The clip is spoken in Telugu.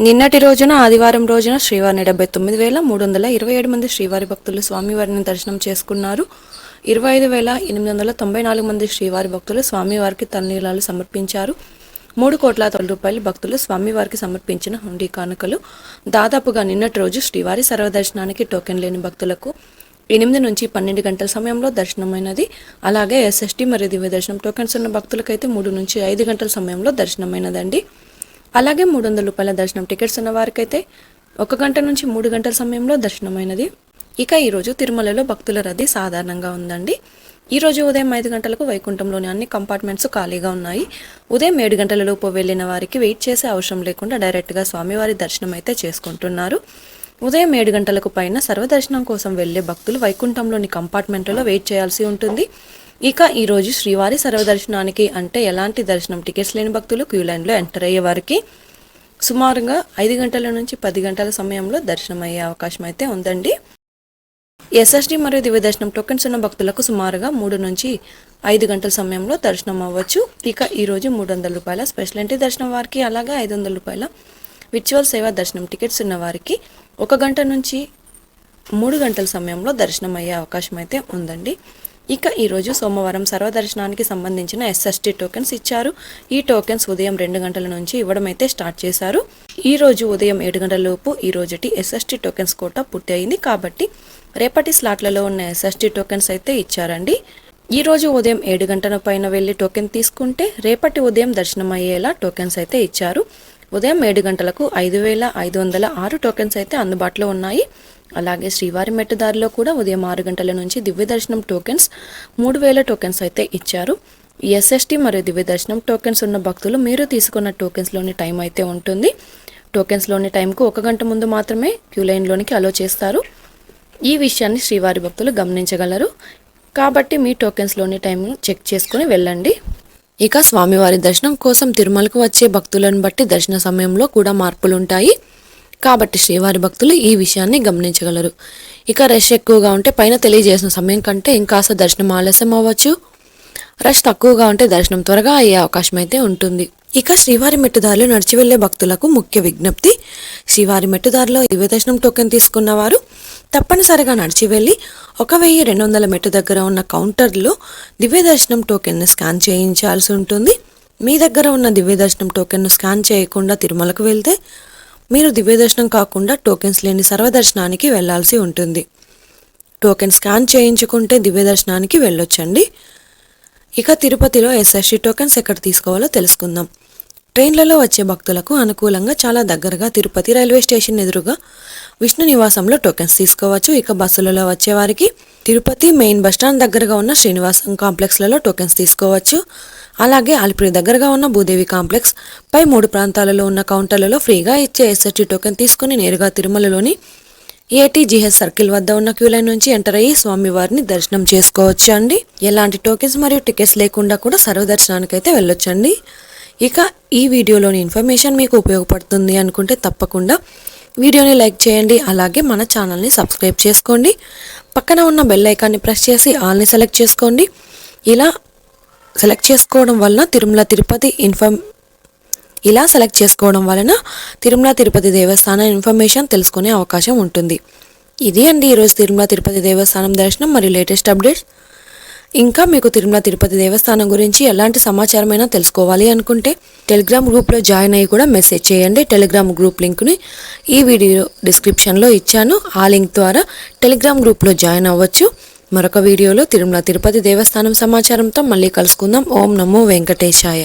నిన్నటి రోజున ఆదివారం రోజున శ్రీవారిని డెబ్బై తొమ్మిది వేల మూడు వందల ఇరవై ఏడు మంది శ్రీవారి భక్తులు స్వామివారిని దర్శనం చేసుకున్నారు. ఇరవై ఐదు వేల ఎనిమిది వందల తొంభై నాలుగు మంది శ్రీవారి భక్తులు స్వామివారికి తన్నీలాలు సమర్పించారు. మూడు కోట్ల తొలి రూపాయలు భక్తులు స్వామివారికి సమర్పించిన హుండీ కానుకలు. దాదాపుగా నిన్నటి రోజు శ్రీవారి సర్వదర్శనానికి టోకెన్ లేని భక్తులకు ఎనిమిది నుంచి పన్నెండు గంటల సమయంలో దర్శనమైనది. అలాగే ఎస్ఎస్టీ మరియు దివ్య దర్శనం టోకెన్స్ ఉన్న భక్తులకైతే మూడు నుంచి ఐదు గంటల సమయంలో దర్శనమైనదండి. అలాగే మూడు వందల రూపాయల దర్శనం టికెట్స్ ఉన్న వారికైతే ఒక గంట నుంచి మూడు గంటల సమయంలో దర్శనమైనది. ఇక ఈరోజు తిరుమలలో భక్తుల రద్దీ సాధారణంగా ఉందండి. ఈరోజు ఉదయం ఐదు గంటలకు వైకుంఠంలోని అన్ని కంపార్ట్మెంట్స్ ఖాళీగా ఉన్నాయి. ఉదయం ఏడు గంటలలోపు వెళ్ళిన వారికి వెయిట్ చేసే అవసరం లేకుండా డైరెక్ట్గా స్వామివారి దర్శనం అయితే చేసుకుంటున్నారు. ఉదయం ఏడు గంటలకు పైన సర్వదర్శనం కోసం వెళ్ళే భక్తులు వైకుంఠంలోని కంపార్ట్మెంట్లలో వెయిట్ చేయాల్సి ఉంటుంది. ఇక ఈరోజు శ్రీవారి సర్వదర్శనానికి అంటే ఎలాంటి దర్శనం టికెట్స్ లేని భక్తులు క్యూ లైన్లో ఎంటర్ అయ్యే వారికి సుమారుగా ఐదు గంటల నుంచి పది గంటల సమయంలో దర్శనం అయ్యే అవకాశం అయితే ఉందండి. ఎస్ఎస్డి మరియు దివ్య దర్శనం టోకెన్స్ ఉన్న భక్తులకు సుమారుగా మూడు నుంచి ఐదు గంటల సమయంలో దర్శనం అవ్వచ్చు. ఇక ఈరోజు మూడు వందల రూపాయల స్పెషల్ ఎంట్రీ దర్శనం వారికి అలాగే ఐదు వందల రూపాయల విర్చువల్ సేవా దర్శనం టికెట్స్ ఉన్న వారికి ఒక గంట నుంచి మూడు గంటల సమయంలో దర్శనం అయ్యే అవకాశం అయితే ఉందండి. ఇక ఈరోజు సోమవారం సర్వదర్శనానికి సంబంధించిన ఎస్ఎస్టీ టోకెన్స్ ఇచ్చారు. ఈ టోకెన్స్ ఉదయం రెండు గంటల నుంచి ఇవ్వడం అయితే స్టార్ట్ చేశారు. ఈ రోజు ఉదయం ఏడు గంటల లోపు ఈ రోజుటి ఎస్ఎస్టీ టోకెన్స్ కోట పూర్తి అయింది. కాబట్టి రేపటి స్లాట్లలో ఉన్న ఎస్ఎస్టీ టోకెన్స్ అయితే ఇచ్చారండి. ఈ రోజు ఉదయం ఏడు గంటల పైన వెళ్ళి టోకెన్ తీసుకుంటే రేపటి ఉదయం దర్శనం అయ్యేలా టోకెన్స్ అయితే ఇచ్చారు. ఉదయం ఏడు గంటలకు ఐదు వేల ఐదు వందల ఆరు టోకెన్స్ అయితే అందుబాటులో ఉన్నాయి. అలాగే శ్రీవారి మెట్టుదారిలో కూడా ఉదయం ఆరు గంటల నుంచి దివ్య దర్శనం టోకెన్స్ మూడు వేల టోకెన్స్ అయితే ఇచ్చారు. ఎస్ఎస్టీ మరియు దివ్య దర్శనం టోకెన్స్ ఉన్న భక్తులు మీరు తీసుకున్న టోకెన్స్లోని టైం అయితే ఉంటుంది. టోకెన్స్లోని టైంకు ఒక గంట ముందు మాత్రమే క్యూ లైన్లోనికి అలో చేస్తారు. ఈ విషయాన్ని శ్రీవారి భక్తులు గమనించగలరు. కాబట్టి మీ టోకెన్స్లోని టైంను చెక్ చేసుకుని వెళ్ళండి. ఇక స్వామివారి దర్శనం కోసం తిరుమలకు వచ్చే భక్తులను బట్టి దర్శన సమయంలో కూడా మార్పులు ఉంటాయి కాబట్టి శ్రీవారి భక్తులు ఈ విషయాన్ని గమనించగలరు. ఇక రష్ ఎక్కువగా ఉంటే పైన తెలియజేసిన సమయం కంటే ఇంకాస్త దర్శనం ఆలస్యం అవ్వచ్చు. రష్ తక్కువగా ఉంటే దర్శనం త్వరగా అయ్యే అవకాశం అయితే ఉంటుంది. ఇక శ్రీవారి మెట్టుదారిలో నడిచి వెళ్ళే భక్తులకు ముఖ్య విజ్ఞప్తి శ్రీవారి మెట్టుదారిలో దివ్య దర్శనం టోకెన్ తీసుకున్న వారు తప్పనిసరిగా నడిచి వెళ్ళి ఒక వెయ్యి రెండు వందల మెట్టు దగ్గర ఉన్న కౌంటర్లో దివ్య దర్శనం టోకెన్ను స్కాన్ చేయించాల్సి ఉంటుంది. మీ దగ్గర ఉన్న దివ్య దర్శనం టోకెన్ను స్కాన్ చేయకుండా తిరుమలకు వెళ్తే మీరు దివ్యదర్శనం కాకుండా టోకెన్స్ లేని సర్వదర్శనానికి వెళ్ళాల్సి ఉంటుంది. టోకెన్ స్కాన్ చేయించుకుంటే దివ్యదర్శనానికి వెళ్ళొచ్చండి. ఇక తిరుపతిలో ఎస్ఎస్టీ టోకెన్స్ ఎక్కడ తీసుకోవాలో తెలుసుకుందాం. ట్రైన్లలో వచ్చే భక్తులకు అనుకూలంగా చాలా దగ్గరగా తిరుపతి రైల్వే స్టేషన్ ఎదురుగా విష్ణు నివాసంలో టోకెన్స్ తీసుకోవచ్చు. ఇక బస్సులలో వచ్చేవారికి తిరుపతి మెయిన్ బస్టాండ్ దగ్గరగా ఉన్న శ్రీనివాసం కాంప్లెక్స్లలో టోకెన్స్ తీసుకోవచ్చు. అలాగే అలిపిరి దగ్గరగా ఉన్న భూదేవి కాంప్లెక్స్ పై మూడు ప్రాంతాలలో ఉన్న కౌంటర్లలో ఫ్రీగా ఇచ్చే ఎస్ఎస్టీ టోకెన్ తీసుకుని నేరుగా తిరుమలలోని ఏటీజీహెచ్ సర్కిల్ వద్ద ఉన్న క్యూ లైన్ నుంచి ఎంటర్ అయ్యి స్వామివారిని దర్శనం చేసుకోవచ్చు అండి. ఎలాంటి టోకెన్స్ మరియు టికెట్స్ లేకుండా కూడా సర్వదర్శనానికి అయితే వెళ్ళొచ్చండి. ఇక ఈ వీడియోలోని ఇన్ఫర్మేషన్ మీకు ఉపయోగపడుతుంది అనుకుంటే తప్పకుండా వీడియోని లైక్ చేయండి అలాగే మన ఛానల్ని సబ్స్క్రైబ్ చేసుకోండి. పక్కన ఉన్న బెల్ ఐకాన్ని ప్రెస్ చేసి ఆల్ని సెలెక్ట్ చేసుకోండి. ఇలా సెలెక్ట్ చేసుకోవడం వలన తిరుమల తిరుపతి ఇన్ఫర్మ్ ఇలా సెలెక్ట్ చేసుకోవడం వలన తిరుమల తిరుపతి దేవస్థానం ఇన్ఫర్మేషన్ తెలుసుకునే అవకాశం ఉంటుంది. ఇది అండి ఈరోజు తిరుమల తిరుపతి దేవస్థానం దర్శనం మరియు లేటెస్ట్ అప్డేట్స్. ఇంకా మీకు తిరుమల తిరుపతి దేవస్థానం గురించి ఎలాంటి సమాచారమైనా తెలుసుకోవాలి అనుకుంటే టెలిగ్రామ్ గ్రూప్లో జాయిన్ అయ్యి కూడా మెసేజ్ చేయండి. టెలిగ్రామ్ గ్రూప్ లింక్ని ఈ వీడియో డిస్క్రిప్షన్లో ఇచ్చాను. ఆ లింక్ ద్వారా టెలిగ్రామ్ గ్రూప్లో జాయిన్ అవ్వచ్చు. మరొక వీడియోలో తిరుమల తిరుపతి దేవస్థానం సమాచారంతో మళ్ళీ కలుసుకుందాం. ఓం నమో వెంకటేశాయ.